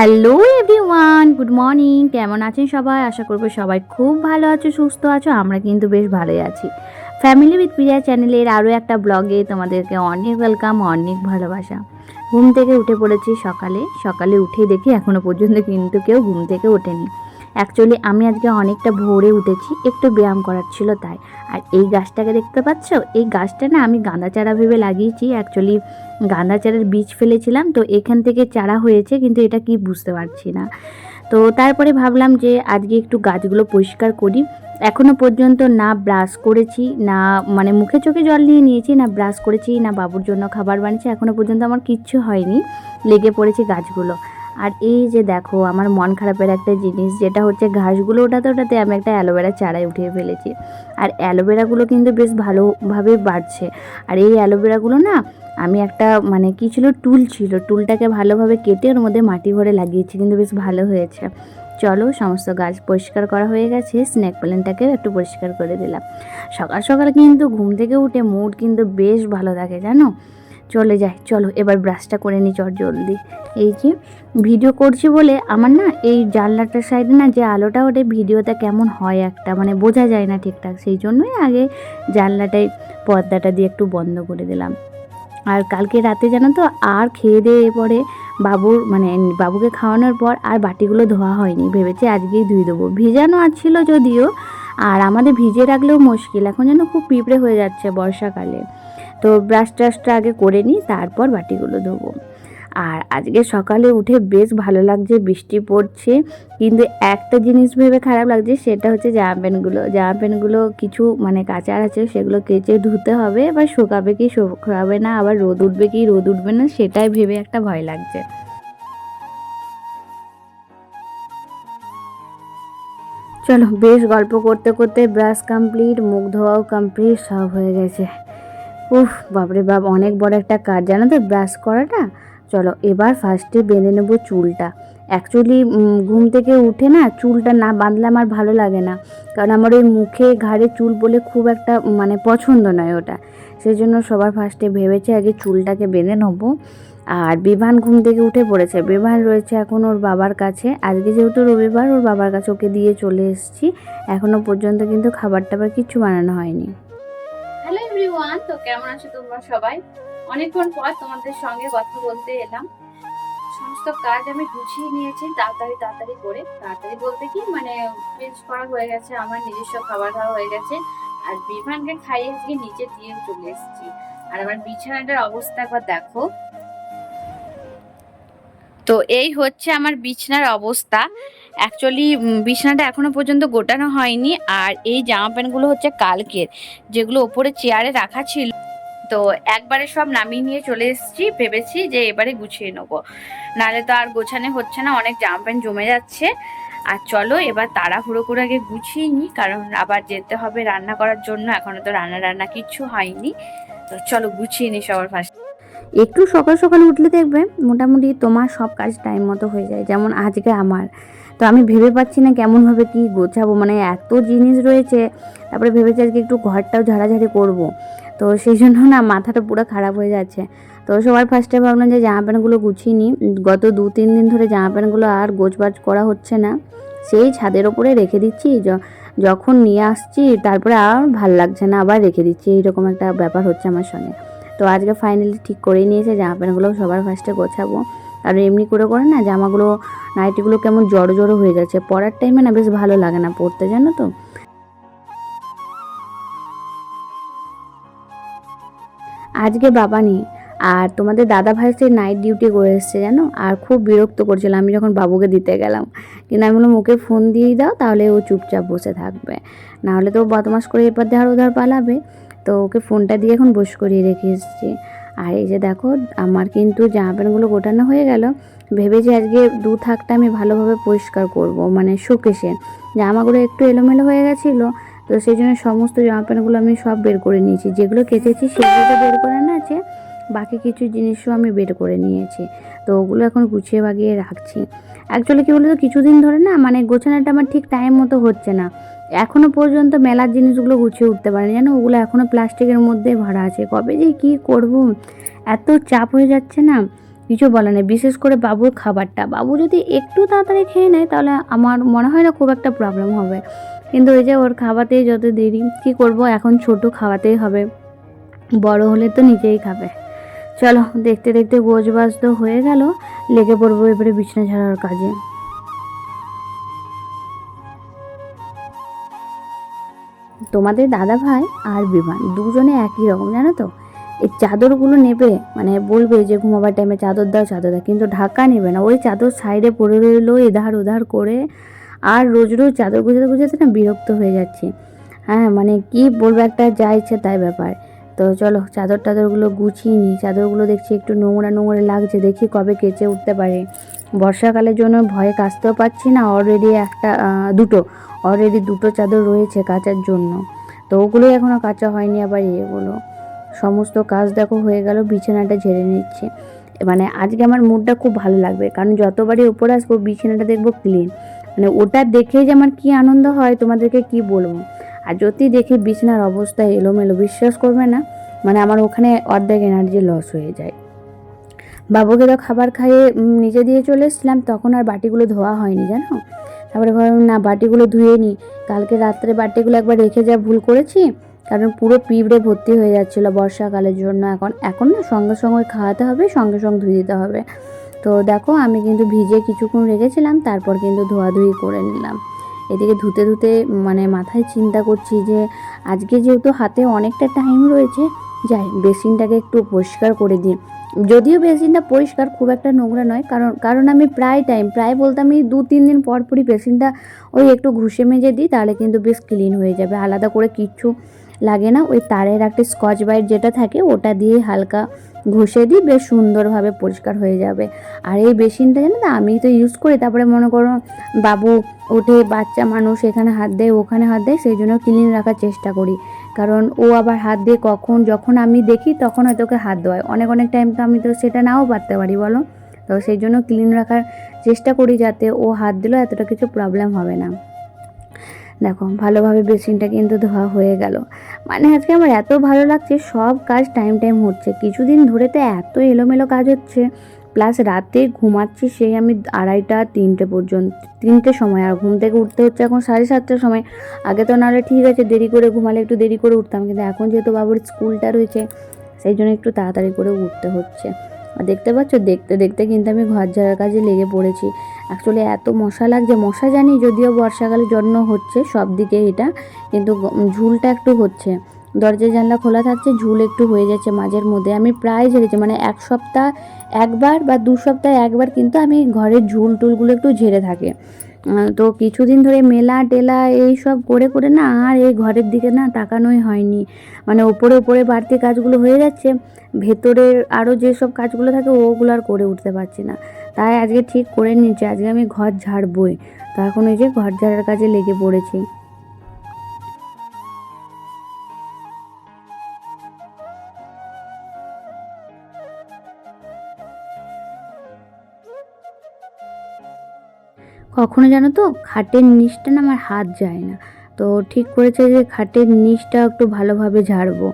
Hello everyone good morning কেমন আছেন সবাই? আশা করব সবাই খুব ভালো আছো, সুস্থ আছো। আমরা কিন্তু বেশ ভালোই আছি। ফ্যামিলি উইথ প্রিয়া চ্যানেলের আরও একটা ব্লগে তোমাদেরকে অনেক ওয়েলকাম অনেক ভালোবাসা। ঘুম থেকে উঠে পড়েছি সকালে। সকালে উঠে দেখি এখনও পর্যন্ত কিন্তু কেউ ঘুম থেকে ওঠেনি। অ্যাকচুয়ালি আমি আজকে অনেকটা ভোরে উঠেছি, একটু ব্যায়াম করার ছিল তাই। আর এই গাছটাকে দেখতে পাচ্ছ? এই গাছটা না আমি গাঁদা চারা ভেবে লাগিয়েছি অ্যাকচুয়ালি গাঁদা চারার বীজ ফেলেছিলাম, তো এখান থেকে চারা হয়েছে, কিন্তু এটা কি বুঝতে পারছি না। তো তারপরে ভাবলাম যে আজকে একটু গাছগুলো পরিষ্কার করি। এখনও পর্যন্ত না ব্রাশ করেছি, না মানে মুখে চোখে জল নিয়ে নিয়েছি, না ব্রাশ করেছি, না বাবুর জন্য খাবার বানিয়েছি এখনও পর্যন্ত আমার কিচ্ছু হয়নি, লেগে পড়েছে গাছগুলো। আর এই যে দেখো, আমার মন খারাপের একটা জিনিস, যেটা হচ্ছে ঘাসগুলো ওঠাতে ওঠাতে আমি একটা অ্যালোভেরা চারায় উঠিয়ে ফেলেছি। আর অ্যালোভেরাগুলো কিন্তু বেশ ভালোভাবে বাড়ছে। আর এই অ্যালোভেরাগুলো না, আমি একটা মানে কি ছিল, টুল ছিল, টুলটাকে ভালোভাবে কেটে ওর মধ্যে মাটি ভরে লাগিয়েছি, কিন্তু বেশ ভালো হয়েছে। চলো, সমস্ত গাছ পরিষ্কার করা হয়ে গেছে, স্নেক প্ল্যানটাকে একটু পরিষ্কার করে দিলাম। সকাল সকাল কিন্তু ঘুম থেকে উঠে মুড কিন্তু বেশ ভালো থাকে, জানো? চলে যায়। চলো, এবার ব্রাশটা করে নিই চট জলদি। এই যে ভিডিও করছি বলে আমার না এই জানলাটার সাইডে না যে আলোটা ওঠে ভিডিওটা কেমন হয় একটা মানে বোঝা যায় না ঠিকঠাক। সেই জন্যই আগে জানলাটায় পর্দাটা দিয়ে একটু বন্ধ করে দিলাম। আর কালকে রাতে জানো তো, আর খেয়ে দিয়ে পরে বাবুর মানে বাবুকে খাওয়ানোর পর আর বাটিগুলো ধোয়া হয়নি। ভেবেছি আজকেই ধুয়ে দেবো। ভিজানো ছিল যদিও, আর আমাদের ভিজে রাখলেও মুশকিল। এখন যেন খুব পিঁপড়ে হয়ে যাচ্ছে বর্ষাকালে। তো ব্রাশ ট্রাশটা আগে করে নিই, তারপর বাটিগুলো ধোবো। আর আজকে সকালে উঠে বেশ ভালো লাগছে, বৃষ্টি পড়ছে, কিন্তু একটা জিনিস ভেবে খারাপ লাগছে, সেটা হচ্ছে জামা প্যান্টগুলো। জামা প্যান্টগুলো কিছু মানে কাচার আছে, সেগুলো কেচে ধুতে হবে এবার শোকাবে কি শুকাবে না, আবার রোদ উঠবে কি রোদ উঠবে না, সেটাই ভেবে একটা ভয় লাগছে। চলো, বেশ গল্প করতে করতে ব্রাশ কমপ্লিট মুখ ধোয়াও কমপ্লিট সব হয়ে গেছে। উফ, বাপরে বাপ, অনেক বড় একটা কাজ। জানো তো ব্রাশ করাটা? চলো, এবার ফার্স্টে বেঁধে নেব চুলটা। অ্যাকচুয়ালি ঘুম থেকে উঠে না চুলটা না বাঁধলে আমার ভালো লাগে না। কারণ আমার ওই মুখে ঘাড়ে চুল বলে খুব একটা মানে পছন্দ নয় ওটা। সেই জন্য সবার ফার্স্টে ভেবেছে আগে চুলটাকে বেঁধে নেব। আর বিভান ঘুম থেকে উঠে পড়েছে। বিভান রয়েছে এখন ওর বাবার কাছে। আজকে যেহেতু রবিবার, ওর বাবার কাছে ওকে দিয়ে চলে এসেছি। এখনও পর্যন্ত কিন্তু খাবার টাবার কিছু বানানো হয়নি। হ্যালো এভরিওয়ান তো কেমন আছো তোমরা সবাই? অনেকক্ষণ পর তোমাদের সঙ্গে কথা বলতে এলাম। সমস্ত কাজ আমি গুছিয়ে নিয়েছি তাড়াতাড়ি তাড়াতাড়ি করে। তাড়াতাড়ি বলতে কি মানে চেঞ্জ করা হয়ে গেছে, আমার নিজস্ব খাবার খাওয়া হয়ে গেছে। আর বিমানকে খাইয়ে আজকে নিচে দিয়ে চলে এসেছি। আর আমার বিছানাটার অবস্থা একবার দেখো। তো এই হচ্ছে আমার বিছানার অবস্থা। অ্যাকচুয়ালি বিছানাটা এখনও পর্যন্ত গোটানো হয়নি। আর এই জামা প্যান্টগুলো হচ্ছে কালকের, যেগুলো ওপরে চেয়ারে রাখা ছিল। তো একবারে সব নামিয়ে নিয়ে চলে এসেছি, ভেবেছি যে এবারে গুছিয়ে নেব। নাহলে তো আর গোছানো হচ্ছে না, অনেক জামা প্যান্ট জমে যাচ্ছে। আর চলো, এবার তাড়াহুড়ো করে আগে গুছিয়ে নিই, কারণ আবার যেতে হবে রান্না করার জন্য, এখনও তো রান্না রান্না কিচ্ছু হয়নি। তো চলো গুছিয়ে নিই সবার ফার্স্ট। একটু সকাল সকাল উঠলে দেখবে, মোটামুটি তোমার সব কাজ টাইম মতো হয়ে যায়, যেমন আজকে আমার। তো আমি ভেবে পাচ্ছি না কেমনভাবে কি গোছাবো মানে এত জিনিস রয়েছে, তারপরে ভেবেছি আজকে একটু ঘরটাও ঝাড়াঝাড়ি করব। তো সেই জন্য না মাথাটা পুরো খারাপ হয়ে যাচ্ছে। তো সবার ফার্স্টে ভাবলাম যে জামা প্যান্টগুলো গুছিয়ে নিই। গত দু তিন দিন ধরে জামা প্যান্টগুলো আর গোছবাজ করা হচ্ছে না। সেই ছাদের ওপরে রেখে দিচ্ছি যখন নিয়ে আসছি তারপরে আর ভালো লাগছে না, আবার রেখে দিচ্ছি। এইরকম একটা ব্যাপার হচ্ছে আমার সঙ্গে। তো আজকে ফাইনালি ঠিক করেই নিয়েছে, জামা প্যান্টগুলো সবার ফার্স্টে গোছাবো। আর এমনি করে করে না জামাগুলো, নাইটিগুলো কেমন জড়ো জড়ো হয়ে যাচ্ছে। পরার টাইমে না বেশ ভালো লাগে না পরতে, জানো তো? আজকে বাবা নেই, আর তোমাদের দাদা ভাই সে নাইট ডিউটি করে এসছে, জানো? আর খুব বিরক্ত করছিল, আমি যখন বাবুকে দিতে গেলাম। কিন্তু আমি বললাম, ওকে ফোন দিয়েই দাও, তাহলে ও চুপচাপ বসে থাকবে। নাহলে তো বদমাস করে এপার ধার ওধার পালাবে। তো ওকে ফোনটা দিয়ে এখন বস করিয়ে রেখে এসেছি। আর এই যে দেখো, আমার কিন্তু জামা প্যান্টগুলো গোটানো হয়ে গেল। ভেবেছি আজকে দু থাকটা আমি ভালোভাবে পরিষ্কার করব মানে শোকেশে জামাগুলো একটু এলোমেলো হয়ে গেছিল, তো সেই জন্য সমস্ত জামা প্যান্টগুলো আমি সব বের করে নিয়েছি। যেগুলো কেচেছি সেগুলো বের করে না আছে, বাকি কিছু জিনিসও আমি বের করে নিয়েছি। তো ওগুলো এখন গুছিয়ে বাগিয়ে রাখছি। অ্যাকচুয়ালি কী বলতো, কিছুদিন ধরে না মানে গোছানোটা আমার ঠিক টাইম মতো হচ্ছে না। এখনও পর্যন্ত মেলার জিনিসগুলো গুছিয়ে উঠতে পারিনি। জানো, ওগুলো এখনও প্লাস্টিকের মধ্যে ভরা আছে। কবে যে কী করব? এত চাপ হয়ে যাচ্ছে না? কিছু বলে নেই। বিশেষ করে বাবুর খাবারটা। বাবু যদি একটু তাড়াতাড়ি খেয়ে নেয়, তাহলে আমার মনে হয় না খুব একটা প্রবলেম হবে। কিন্তু ওই যে ওর খাওয়াতেই যত দেরি, কী করব? এখন ছোট খাওয়াতেই হবে। বড় হলে তো নিজেই খাবে। চলো, দেখতে দেখতে গোছ বাজ তো হয়ে গেল। লেগে পড়ব এবারে বিছনা ঝাড়ার কাজে। তোমাদের দাদা ভাই আর বিমান, দুজনে একই রকম, জানো তো? এই চাদরগুলো নেবে মানে বলবে যে ঘুমাবার টাইমে চাদর দাও চাদর দাও, কিন্তু ঢাকা নেবে না। ওই চাদর সাইডে পড়ে রইল, এধার ওধার করে, আর রোজ রোজ চাদর গুজাতে গুজাতে না বিরক্ত হয়ে যাচ্ছে। হ্যাঁ মানে কি বলব, একটা যা ইচ্ছে তাই ব্যাপার। তো চলো, চাদর টাদরগুলো গুছিয়ে নিই। চাদরগুলো দেখছি একটু নোংরা নোংরা লাগছে, দেখি কবে কেচে উঠতে পারে। বর্ষাকালের জন্য ভয়ে কাচতেও পাচ্ছি না অলরেডি একটা দুটো। অলরেডি দুটো চাদর রয়েছে কাচার জন্য। তো ওগুলোই এখনও কাচা হয়নি আবার এগুলো। সমস্ত কাজ দেখো হয়ে গেল, বিছানাটা ঝেড়ে নিচ্ছে। মানে আজকে আমার মুডটা খুব ভালো লাগবে, কারণ যতবারই ওপরে আসব বিছানাটা দেখব ক্লিন মানে ওটা দেখে যে আমার কি আনন্দ হয়, তোমাদেরকে কি বলব? আর যদি দেখি বিছানার অবস্থা এলোমেলো, বিশ্বাস করবে না? মানে আমার ওখানে অর্ধেক এনার্জি লস হয়ে যায়। বাবুকে তো খাবার খাইয়ে নিচে দিয়ে চলে এসেছিলাম, তখন আর বাটিগুলো ধোয়া হয়নি, জানো? তারপরে ভাবলাম, না, বাটিগুলো ধুয়ে নিই কালকে রাত্রে বাটিগুলো একবার রেখে যা, ভুল করেছি? কারণ পুরো পিঁপড়ে ভর্তি হয়ে যাচ্ছিল বর্ষাকালের জন্য। এখন এখন না, সঙ্গে সঙ্গে খাওয়াতে হবে, সঙ্গে সঙ্গে ধুয়ে দিতে হবে। তো দেখো, আমি কিন্তু ভিজে কিছুক্ষণ রেখেছিলাম, তারপর কিন্তু ধোয়াধুয়ি করে নিলাম। এদিকে ধুতে ধুতে মানে মাথায় চিন্তা করছি যে, আজকে যেহেতু হাতে অনেকটা টাইম রয়েছে, যাই, বেসিনটাকে একটু পরিষ্কার করে দিই। যদিও বেসিনটা পরিষ্কার, খুব একটা নোংরা নয়, কারণ কারণ আমি প্রায় টাইম প্রায় বলতে আমি দু তিন দিন পর পরই বেসিনটা ওই একটু ঘুষে মেজে দিই, তাহলে কিন্তু বেশ ক্লিন হয়ে যাবে। আলাদা করে কিচ্ছু লাগে না, ওই তারের একটা স্কচ বাইট যেটা থাকে, ওটা দিয়ে হালকা ঘষে দিই, বেশ সুন্দরভাবে পরিষ্কার হয়ে যাবে। আর এই বেসিনটা জানো না আমি তো ইউজ করি, তারপরে মনে করো বাবু ওঠে, বাচ্চা মানুষ এখানে হাত দেয়, ওখানে হাত দেয়, সেই জন্য ক্লিন রাখার চেষ্টা করি। কারণ ও আবার হাত দিয়ে কখন, যখন আমি দেখি, তখন হয়তো ওকে হাত দেওয়ায়। অনেক অনেক টাইম তো আমি তো সেটা নাও পারতে পারি, বলো? তো সেই জন্য ক্লিন রাখার চেষ্টা করি যাতে ও হাত দিলেও এতটা কিছু প্রবলেম হবে না। দেখো, ভালোভাবে বেসিনটা কিন্তু ধোয়া হয়ে গেল। মানে আজকে আমার এত ভালো লাগছে, সব কাজ টাইম টাইম হচ্ছে। কিছুদিন ধরে তো এত এলোমেলো কাজ হচ্ছে। প্লাস রাতে ঘুমাচ্ছি সেই আমি আড়াইটা, তিনটে পর্যন্ত, তিনটে সময়, আর ঘুম থেকে উঠতে হচ্ছে এখন সাড়ে সাতটার সময়। আগে তো নাহলে ঠিক আছে, দেরি করে ঘুমালে একটু দেরি করে উঠতাম, কিন্তু এখন যেহেতু বাবুর স্কুলটা রয়েছে, সেই জন্য একটু তাড়াতাড়ি করে উঠতে হচ্ছে। আর দেখতে পাচ্ছ, দেখতে দেখতে কিন্তু আমি ঘর ঝাড়ার কাজে লেগে পড়েছি। অ্যাকচুয়ালি এত মশা লাগছে, মশা জানি যদিও বর্ষাকালে জন্য হচ্ছে, সব দিকে এটা, কিন্তু ঝুলটা একটু হচ্ছে। দরজা জানলা খোলা থাকছে, ঝুল একটু হয়ে যাচ্ছে মাঝের মধ্যে। আমি প্রায় ঝেড়েছি মানে এক সপ্তাহ একবার বা দু সপ্তাহে একবার কিন্তু আমি ঘরের ঝুল টুলগুলো একটু ঝেড়ে থাকে। তো কিছুদিন ধরে মেলা টেলা এই সব করে করে না আর এই ঘরের দিকে না তাকানোই হয়নি। মানে ওপরে ওপরে বাড়তি কাজগুলো হয়ে যাচ্ছে, ভেতরের আরও যেসব কাজগুলো থাকে ওগুলো আর করে উঠতে পারছি না। তাই আজকে ঠিক করে নিয়েছি, আজকে আমি ঘর ঝাড়বই। তো এখন ওই যে ঘর ঝাড়ার কাজে লেগে পড়েছি। কখনো জানো তো, খাটের নিচটা না আমার হাত যায় না। তো ঠিক করেছে যে খাটের নিচটা একটু ভালোভাবে ঝাড়বো।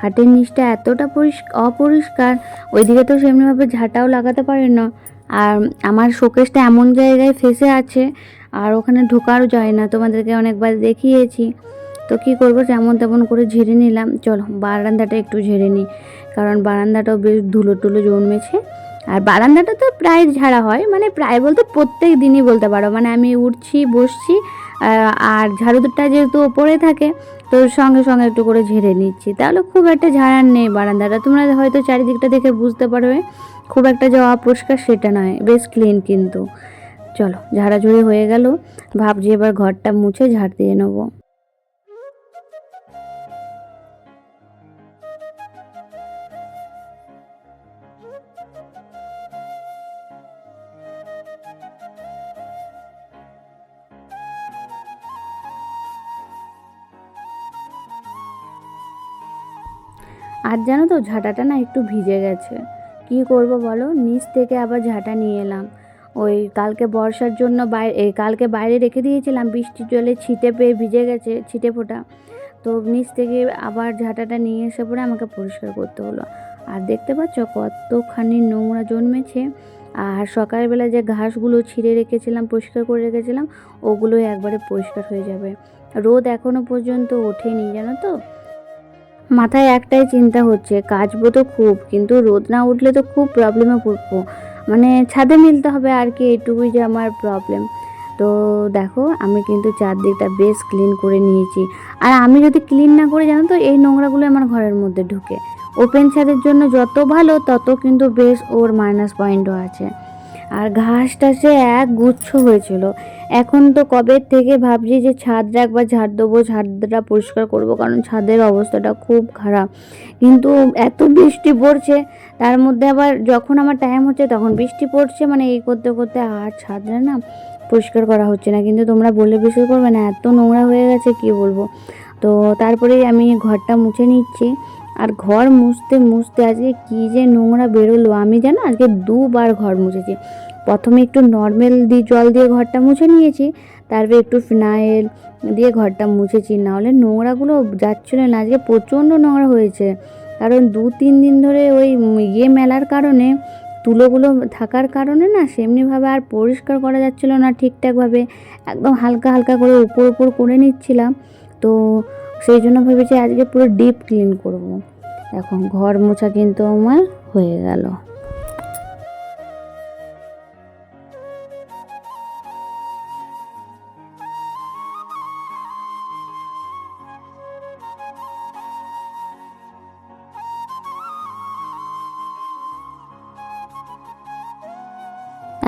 খাটের নিচটা এতটা পরিষ্কার অপরিষ্কার, ওইদিকে তো সেমনিভাবে ঝাঁটাও লাগাতে পারে না। আর আমার শোকেসটা এমন জায়গায় ফেসে আছে, আর ওখানে ঢোকারও যায় না। তোমাদেরকে অনেকবার দেখিয়েছি। তো কী করব, যেমন তেমন করে ঝেড়ে নিলাম। চলো, বারান্দাটা একটু ঝেড়ে নিই। কারণ বারান্দাটাও বেশ ধুলো টুলো জন্মেছে। আর বারান্দাটা তো প্রায় ঝাড়া হয় মানে প্রায় বলতে প্রত্যেক দিনই বলতে পারো। মানে আমি উঠছি, বসছি আর ঝাড়ুটা যেহেতু ওপরে থাকে, তো সঙ্গে সঙ্গে একটু করে ঝেড়ে নিচ্ছি। তাহলে খুব একটা ঝাড়ার নেই বারান্দাটা। তোমরা হয়তো চারিদিকটা দেখে বুঝতে পারবে, খুব একটা যে অপরিষ্কার সেটা নয়, বেশ ক্লিন কিন্তু। চলো, ঝাড়াঝুড়ি হয়ে গেল। ভাবছি এবার ঘরটা মুছে ঝাড় দিয়ে নেব। জানো তো, ঝাঁটাটা না একটু ভিজে গেছে। কি করব বলো? নিচ থেকে আবার ঝাঁটা নিয়ে এলাম। ওই কালকে বর্ষার জন্য বাইরে কালকে বাইরে রেখে দিয়েছিলাম, বৃষ্টির জলে ছিটে পেয়ে ভিজে গেছে, ছিটে ফোটা। তো নিচ থেকে আবার ঝাঁটাটা নিয়ে এসে পরে আমাকে পরিষ্কার করতে হলো। আর দেখতে পাচ্ছ কতখানি নোংরা জন্মেছে? আর সকালবেলা যে ঘাসগুলো ছিঁড়ে রেখেছিলাম, পরিষ্কার করে রেখেছিলাম ওগুলো একবারে পরিষ্কার হয়ে যাবে। রোদ এখনও পর্যন্ত ওঠেনি, জানো তো? মাথায় একটাই চিন্তা হচ্ছে, কাচবো তো খুব, কিন্তু রোদ না উঠলে তো খুব প্রবলেমে পড়ব। মানে ছাদে মিলতে হবে আর কি, এটুকুই যে আমার প্রবলেম তো দেখো, আমি কিন্তু চারদিকটা বেশ ক্লিন করে নিয়েছি। আর আমি যদি ক্লিন না করে, জানো তো, এই নোংরাগুলো আমার ঘরের মধ্যে ঢুকে। ওপেন ছাদের জন্য যত ভালো, তত কিন্তু বেশ ওর মাইনাস পয়েন্টও আছে। আর ঘাসটা সে এক গুচ্ছ হয়েছিল। এখন তো কবে থেকে ভাবছি যে ছাদটা একবার ঝাড় দেবো, ছাদটা পরিষ্কার করব, কারণ ছাদের অবস্থাটা খুব খারাপ। কিন্তু এত বৃষ্টি পড়ছে, তার মধ্যে আবার যখন আমার টাইম হচ্ছে তখন বৃষ্টি পড়ছে মানে এই করতে করতে আর ছাদটা না পরিষ্কার করা হচ্ছে না। কিন্তু তোমরা বললে বিশ্বাস করবে না, এত নোংরা হয়ে গেছে, কি বলব? তো তারপরেই আমি ঘরটা মুছে নিচ্ছি। আর ঘর মুছতে মুছতে আজকে কী যে নোংরা বেরোলো, আমি জানো আজকে দুবার ঘর মুছেছি। প্রথমে একটু নর্মাল দিয়ে জল দিয়ে ঘরটা মুছে নিয়েছি, তারপরে একটু ফিনাইল দিয়ে ঘরটা মুছেছি। নাহলে নোংরাগুলো যাচ্ছিল না, আজকে প্রচণ্ড নোংরা হয়েছে। কারণ দু তিন দিন ধরে ওই ইয়ে মেলার কারণে, তুলোগুলো থাকার কারণে না সেমনিভাবে আর পরিষ্কার করা যাচ্ছিল না ঠিকঠাকভাবে। একদম হালকা হালকা করে উপর উপর করে নিচ্ছিলাম। তো সেই জন্য ভেবেছি আজকে পুরো ডিপ ক্লিন করব। এখন ঘর মোছা কিন্তু আমার হয়ে গেল।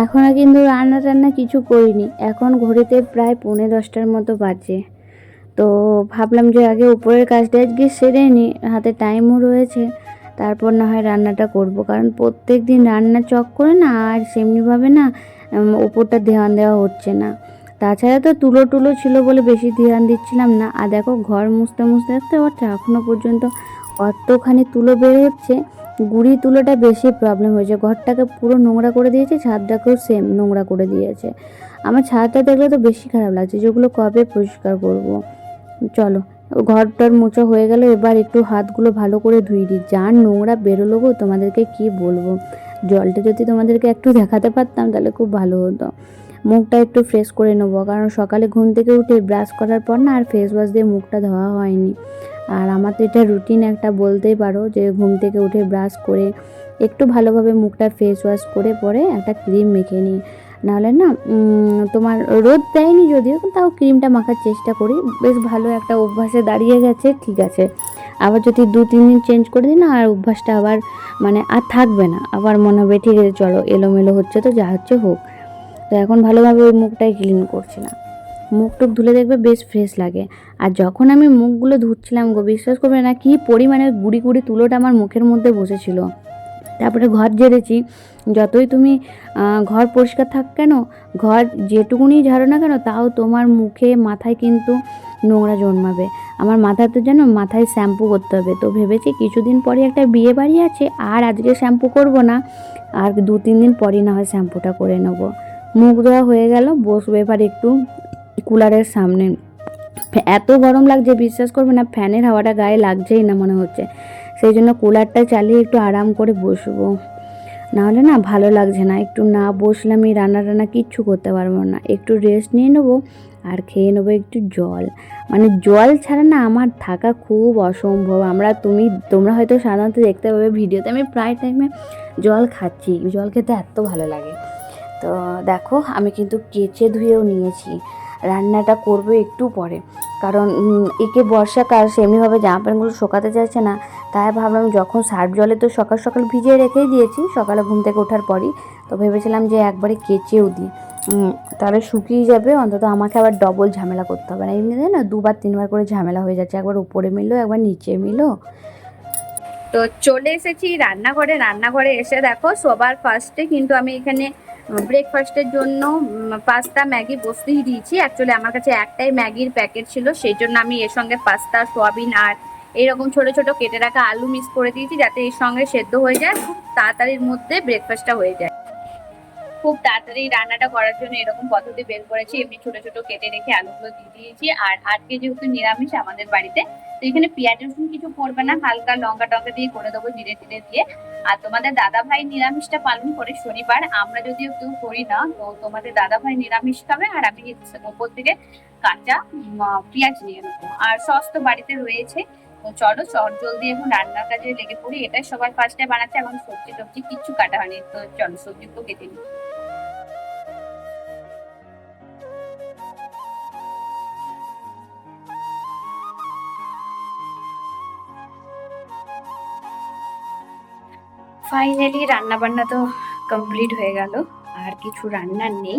এখনও কিন্তু রান্না টান্না কিছু করিনি। এখন ঘড়িতে প্রায় পৌনে দশটার মতো বাজে। তো ভাবলাম যে আগে উপরের কাজটা আজকে সেরে নিই, হাতে টাইমও রয়েছে। তারপর না হয় রান্নাটা করব, কারণ প্রত্যেক দিন রান্না চক করে না, আর সেমনিভাবে না ওপরটা ধ্যান দেওয়া হচ্ছে না। তাছাড়া তো তুলো টুলো ছিল বলে বেশি ধ্যান দিচ্ছিলাম না। আর দেখো, ঘর মুছতে মুছতে আসতে পাচ্ছ এখনও পর্যন্ত অতখানি তুলো বের হচ্ছে। গুড়ি তুলোটা বেশি প্রবলেম হয়েছে। ঘরটাকে পুরো নোংরা করে দিয়েছে, ছাদটাকেও সেম নোংরা করে দিয়েছে। আমার ছাদটা দেখলে তো বেশি খারাপ লাগছে। যেগুলো কবে পরিষ্কার করব? চলো, ঘরটার মোছা হয়ে গেল, এবার একটু হাতগুলো ভালো করে ধুয়ে দিই। যা নোংরা বেরোলো গো, তোমাদেরকে কি বলব? জলটা যদি তোমাদেরকে একটু দেখাতে পারতাম, তাহলে খুব ভালো হতো। মুখটা একটু ফ্রেশ করে নেব, কারণ সকালে ঘুম থেকে উঠে ব্রাশ করার পর না আর ফেস ওয়াশ দিয়ে মুখটা ধোয়া হয়নি। আর আমার তো এটা রুটিন একটা বলতেই পারো যে, ঘুম থেকে উঠে ব্রাশ করে একটু ভালোভাবে মুখটা ফেস ওয়াশ করে পরে একটা ক্রিম মেখে নিই। নাহলে না তোমার রোদ দেয়নি যদিও তাও ক্রিমটা মাখার চেষ্টা করি। বেশ ভালো একটা অভ্যাসে দাঁড়িয়ে গেছে, ঠিক আছে। আবার যদি দু, তিন দিন চেঞ্জ করে দিই না, আর অভ্যাসটা আবার মানে আর থাকবে না। আবার মনে হবে, ঠিক আছে, চলো, এলোমেলো হচ্ছে তো, যা হচ্ছে হোক। তো এখন ভালোভাবে ওই মুখটাই ক্লিন করছি না। মুখ টুক ধুলে দেখবে বেশ ফ্রেশ লাগে। আর যখন আমি মুখগুলো ধুচ্ছিলাম, গো, বিশ্বাস করবে না কি পরিমাণে গুড়ি গুড়ি তুলোটা আমার মুখের মধ্যে বসেছিল। তারপরে ঘর ঝেড়েছি যতই তুমি ঘর পরিষ্কার থাক কেন, ঘর যেটুকুনি ঝাড়ো না কেন, তাও তোমার মুখে, মাথায় কিন্তু নোংরা জন্মাবে। আমার মাথায় তো যেন মাথায় শ্যাম্পু করতে হবে। তো ভেবেছি কিছুদিন পরে একটা বিয়ে বাড়ি আছে, আর আজকে শ্যাম্পু করব না। আর দু, তিন দিন পরই না হয় শ্যাম্পুটা করে নেব। মুখ ধোয়া হয়ে গেল, বসবে এবার একটু কুলারের সামনে। এত গরম লাগছে, বিশ্বাস করবে না, ফ্যানের হাওয়াটা গায়ে লাগছেই না মনে হচ্ছে। সেই জন্য কুলারটা চালিয়ে একটু আরাম করে বসবো। নাহলে না ভালো লাগছে না। একটু না বসলে আমি রান্না টান্না কিচ্ছু করতে পারব না। একটু রেস্ট নিয়ে নেব আর খেয়ে নেব একটু জল। মানে জল ছাড়া না আমার থাকা খুব অসম্ভব। আমরা তুমি, তোমরা হয়তো সাধারণত দেখতে পাবে ভিডিওতে, আমি প্রায় টাইমে জল খাচ্ছি। জল খেতে এত ভালো লাগে। তো দেখো, আমি কিন্তু কেচে ধুয়েও নিয়েছি। রান্নাটা করব একটু পরে। কারণ একে বর্ষাকাল, সেমনিভাবে জামা প্যান্টগুলো শোকাতে চাইছে না। তাই ভাবলাম যখন সার্ফ জলে তো সকাল সকাল ভিজিয়ে রেখেই দিয়েছি, সকালে ঘুম থেকে ওঠার পরই, তো ভেবেছিলাম যে একবারে কেচেও দিই। তাহলে শুকিয়ে যাবে, অন্তত আমাকে আবার ডবল ঝামেলা করতে হবে। না এমনিতে না দুবার, তিনবার করে ঝামেলা হয়ে যাচ্ছে, একবার উপরে মিলো একবার নিচে মিলো তো চলে এসেছি রান্নাঘরে রান্নাঘরে এসে দেখো সবার ফার্স্টে কিন্তু আমি এখানে ব্রেকফাস্টের জন্য পাস্তা ম্যাগি বসতেই দিয়েছি। অ্যাকচুয়ালি আমার কাছে একটাই ম্যাগির প্যাকেট ছিল, সেই জন্য আমি এর সঙ্গে পাস্তা সোয়াবিন আর এইরকম ছোট ছোট কেটে রাখা আলু মিক্স করে দিয়েছি যাতে এর সঙ্গে সেদ্ধ হয়ে যায়, খুব তাড়াতাড়ির মধ্যে ব্রেকফাস্টটা হয়ে যায়। খুব তাড়াতাড়ি রান্নাটা করার জন্য এরকম পদ্ধতি বের করেছি, এমনি ছোট ছোট কেটে রেখে আলুগুলো দিয়ে দিয়েছি। আর আজকে যেহেতু নিরামিষ আমাদের বাড়িতে, তো এখানে পেঁয়াজ, রসুন কিছু পড়বে না, হালকা লঙ্কা টঙ্কা দিয়ে করে দেবো জিরে টিরে দিয়ে। আর তোমাদের দাদা ভাই নিরামিষটা পালন করে শনিবার, আমরা যদিও কেউ করি না, তো তোমাদের দাদা ভাই নিরামিষ খাবে, আর আমি ওপর থেকে কাঁচা পেঁয়াজ নিয়ে নেব। আর সস তো বাড়িতে রয়েছে তো চলো চট জলদি এখন রান্নার কাজে লেগে পড়ি, এটাই সবার ফার্স্টে বানাচ্ছে এখন সবজি টবজি কিচ্ছু কাটা হয়নি। তো চলো সবজি তো কেটে নিই। ফাইনালি রান্না বান্না তো কমপ্লিট হয়ে গেল, আর কিছু রান্নার নেই।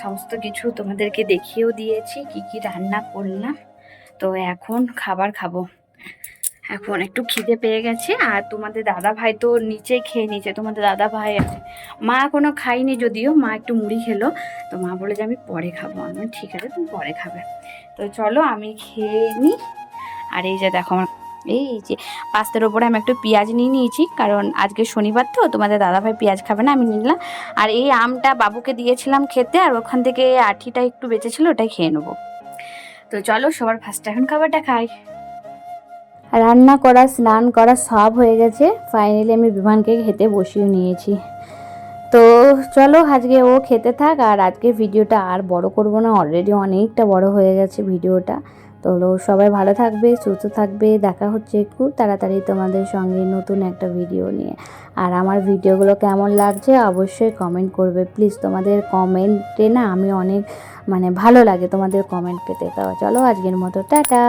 সমস্ত কিছু তোমাদেরকে দেখিয়েও দিয়েছি, কি কি রান্না করলাম। তো এখন খাবার খাব। এখন একটু খিদে পেয়ে গেছে আর তোমাদের দাদা ভাই তো নিচে খেয়ে নিয়েছে, তোমাদের দাদা ভাই আছে। মা কোনো খাইনি যদিও, মা একটু মুড়ি খেলো। তো মা বলে যে আমি পরে খাব। আমি ঠিক আছে, তুমি পরে খাবে। তো চলো আমি খেয়ে নিই আর এই যে দেখো আমার এই যে পাস্তার ওপরে আমি একটু পেঁয়াজ নিয়ে নিয়েছি, কারণ আজকে শনিবার তো, তোমাদের দাদাভাই পেঁয়াজ খাবে না, আমি নিলাম। আর এই আমটা বাবুকে দিয়েছিলাম খেতে, আর ওখান থেকে আঠিটা একটু বেঁচেছিল, ওটাই খেয়ে নেব। তো চলো, সবার ফার্স্ট এখন খাবারটা খাই। রান্না করা, স্নান করা সব হয়ে গেছে। ফাইনালি আমি বিমানকে খেতে বসিয়ে নিয়েছি। তো চলো আজকে ও খেতে থাক আর আজকে ভিডিওটা আর বড় করব না। অলরেডি অনেকটা বড় হয়ে গেছে ভিডিওটা। তো সবাই ভালো থাকবে, সুস্থ থাকবে। দেখা হচ্ছে খুব তাড়াতাড়ি তোমাদের সঙ্গে নতুন একটা ভিডিও নিয়ে। আর আমার ভিডিওগুলো কেমন লাগছে অবশ্যই কমেন্ট করবে। প্লিজ তোমাদের কমেন্টে না আমি অনেক মানে ভালো লাগে তোমাদের কমেন্ট পেতে। তো চলো আজকের মতো, টাটা!